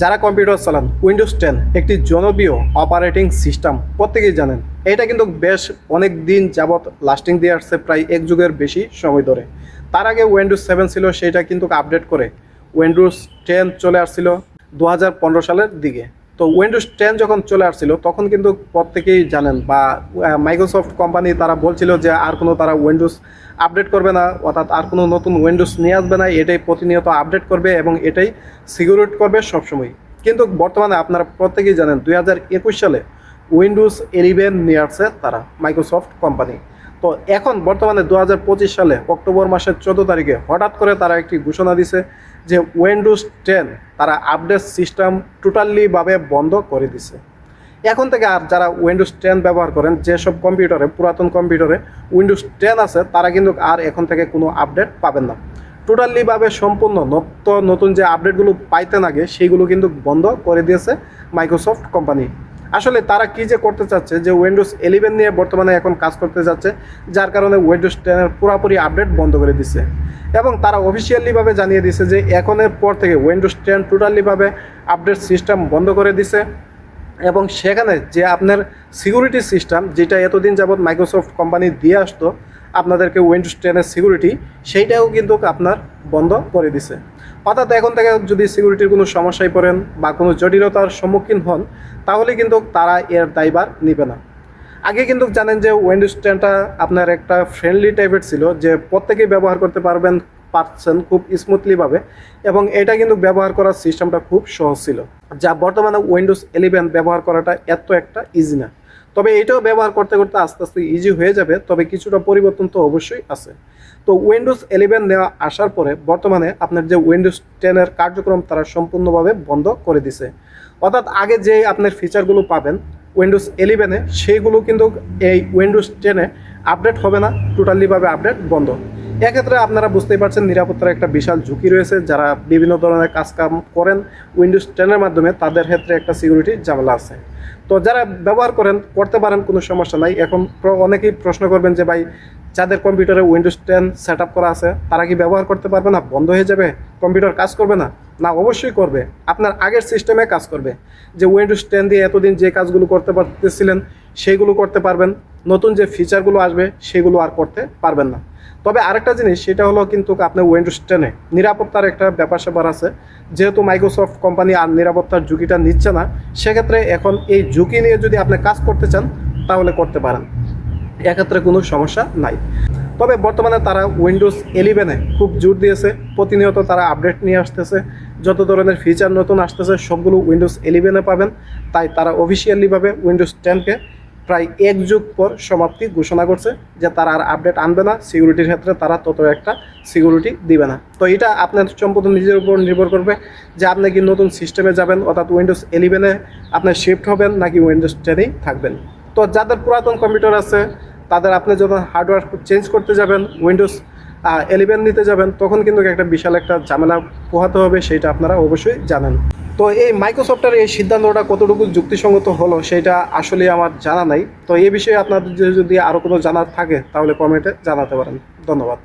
যারা কম্পিউটার চালান Windows ten একটি জনপ্রিয় অপারেটিং সিস্টেম প্রত্যেকেই জানেন। এটা কিন্তু বেশ অনেক দিন যাবৎ লাস্টিং দিয়ে আসছে, প্রায় এক যুগের বেশি সময় ধরে। তার আগে উইন্ডোজ সেভেন ছিল, সেটা কিন্তু আপডেট করে উইন্ডোজ টেন চলে আসছিল দু হাজার পনেরো সালের দিকে। তো উইন্ডোজ টেন যখন চলে আসছিল, তখন কিন্তু প্রত্যেকেই জানেন বা মাইক্রোসফট কোম্পানি তারা বলছিল যে আর কোনো তারা উইন্ডোজ আপডেট করবে না, অর্থাৎ আর কোনো নতুন উইন্ডোজ নিয়ে আসবে না, এটাই প্রতিনিয়ত আপডেট করবে এবং এটাই সিকিউরিট করবে সবসময়। কিন্তু বর্তমানে আপনারা প্রত্যেকেই জানেন দু হাজার একুশ সালে উইন্ডোজ ইলেভেন নিয়ে আসছে তারা মাইক্রোসফট কোম্পানি তো এখন বর্তমানে দু হাজার পঁচিশ সালে অক্টোবর মাসের চোদ্দ তারিখে হঠাৎ করে তারা একটি ঘোষণা দিছে যে উইন্ডোজ টেন তারা আপডেট সিস্টেম টোটালিভাবে বন্ধ করে দিছে। এখন থেকে আর যারা উইন্ডোজ টেন ব্যবহার করেন, যেসব কম্পিউটারে পুরাতন কম্পিউটারে উইন্ডোজ টেন আছে, তারা কিন্তু আর এখন থেকে কোনো আপডেট পাবেন না। টোটালিভাবে সম্পূর্ণ নত্য নতুন যে আপডেটগুলো পাইতেন আগে, সেইগুলো কিন্তু বন্ধ করে দিয়েছে মাইক্রোসফট কোম্পানি আসলে তারা কি যে করতে চাচ্ছে যে উইন্ডোজ ইলেভেন নিয়ে বর্তমানে এখন কাজ করতে যাচ্ছে, যার কারণে উইন্ডোজ টেনের পুরোপুরি আপডেট বন্ধ করে দিছে। এবং তারা অফিসিয়ালিভাবে জানিয়ে দিছে যে এখনের পর থেকে উইন্ডোজ টেন টোটালিভাবে আপডেট সিস্টেম বন্ধ করে দিছে। এবং সেখানে যে আপনার সিকিউরিটি সিস্টেম যেটা এতদিন যাবৎ মাইক্রোসফট কোম্পানি দিয়ে আসতো, আপনাদেরকে উইন্ডোজ টেনের সিকিউরিটি সেইটাও কিন্তু আপনার বন্ধ করে দিছে। অর্থাৎ এখন থেকে যদি সিকিউরিটির কোনো সমস্যায় পড়েন বা কোনো জটিলতার সম্মুখীন হন, তাহলে কিন্তু তারা এর দায়ভার নেবে না। আগে কিন্তু জানেন যে উইন্ডোজ টেনটা আপনার একটা ফ্রেন্ডলি টাইপের ছিল, যে প্রত্যেকেই ব্যবহার করতে পারবেন পারছেন খুব স্মুথলিভাবে এবং এটা কিন্তু ব্যবহার করার সিস্টেমটা খুব সহজ ছিল। যা বর্তমানে উইন্ডোজ ইলেভেন ব্যবহার করাটা এত একটা ইজি না। তবে এটাও ব্যবহার করতে করতে আস্তে আস্তে ইজি হয়ে যাবে, তবে কিছুটা পরিবর্তন তো অবশ্যই আছে। তো উইন্ডোজ ইলেভেন নেওয়া আসার পরে বর্তমানে আপনার যে উইন্ডোজ টেনের কার্যক্রম তারা সম্পূর্ণভাবে বন্ধ করে দিছে। অর্থাৎ আগে যে আপনার ফিচারগুলো পাবেন উইন্ডোজ ইলেভেনে সেইগুলো কিন্তু এই উইন্ডোজ টেনে আপডেট হবে না টোটালিভাবে আপডেট বন্ধ। এক্ষেত্রে আপনারা বুঝতেই পারছেন নিরাপত্তার একটা বিশাল ঝুঁকি রয়েছে। যারা বিভিন্ন ধরনের কাজকাম করেন উইন্ডোজ টেনের মাধ্যমে, তাদের ক্ষেত্রে একটা সিকিউরিটি ঝামেলা আছে। তো যারা ব্যবহার করেন, করতে পারেন, কোনো সমস্যা নাই। এখন অনেকেই প্রশ্ন করবেন যে, ভাই, যাদের কম্পিউটারে উইন্ডোজ টেন সেট করা আছে, তারা কি ব্যবহার করতে পারবে না? বন্ধ হয়ে যাবে? কম্পিউটার কাজ করবে না? না, অবশ্যই করবে। আপনার আগের সিস্টেমে কাজ করবে। যে উইন্ডোজ টেন দিয়ে এতদিন যে কাজগুলো করতে পারতেছিলেন সেইগুলো করতে পারবেন। নতুন যে ফিচারগুলো আসবে, সেগুলো আর করতে পারবেন না। তবে আরেকটা জিনিস, সেটা হলো কিন্তু আপনার উইন্ডোজ টেনে নিরাপত্তার একটা ব্যাপার স্যাপার আছে। যেহেতু মাইক্রোসফট কোম্পানি আর নিরাপত্তার ঝুঁকিটা নিচ্ছে না, সেক্ষেত্রে এখন এই ঝুঁকি নিয়ে যদি আপনি কাজ করতে চান, তাহলে করতে পারেন। এক্ষেত্রে কোনো সমস্যা নাই। তবে বর্তমানে তারা উইন্ডোজ ইলেভেনে খুব জোর দিয়েছে। প্রতিনিয়ত তারা আপডেট নিয়ে আসতেছে। যত ধরনের ফিচার নতুন আসতেছে, সবগুলো উইন্ডোজ ইলেভেনে পাবেন। তাই তারা অফিসিয়ালিভাবে উইন্ডোজ টেনকে প্রায় এক যুগ পর সমাপ্তি ঘোষণা করছে যে তারা আর আপডেট আনবে না। সিকিউরিটির ক্ষেত্রে তারা তত একটা সিকিউরিটি দিবে না। তো এটা আপনার সম্পূর্ণ নিজের উপর নির্ভর করবে যে আপনি কি নতুন সিস্টেমে যাবেন অর্থাৎ উইন্ডোজ ইলেভেনে আপনার শিফট হবেন নাকি উইন্ডোজ টেনেই থাকবেন। তো যাদের পুরাতন কম্পিউটার আছে, তাদের আপনি যখন হার্ডওয়্যার চেঞ্জ করতে যাবেন উইন্ডোজ ইলেভেন নিতে যাবেন, তখন কিন্তু একটা বিশাল একটা ঝামেলা পোহাতে হবে, সেটা আপনারা অবশ্যই জানেন। তো এই মাইক্রোসফটের এই সিদ্ধান্তটা কতটুকু যুক্তিসঙ্গত হলো সেটা আসলে আমার জানা নাই। তো এই বিষয়ে আপনাদের যদি আরও কোনো জানার থাকে তাহলে কমেন্টে জানাতে পারেন। ধন্যবাদ।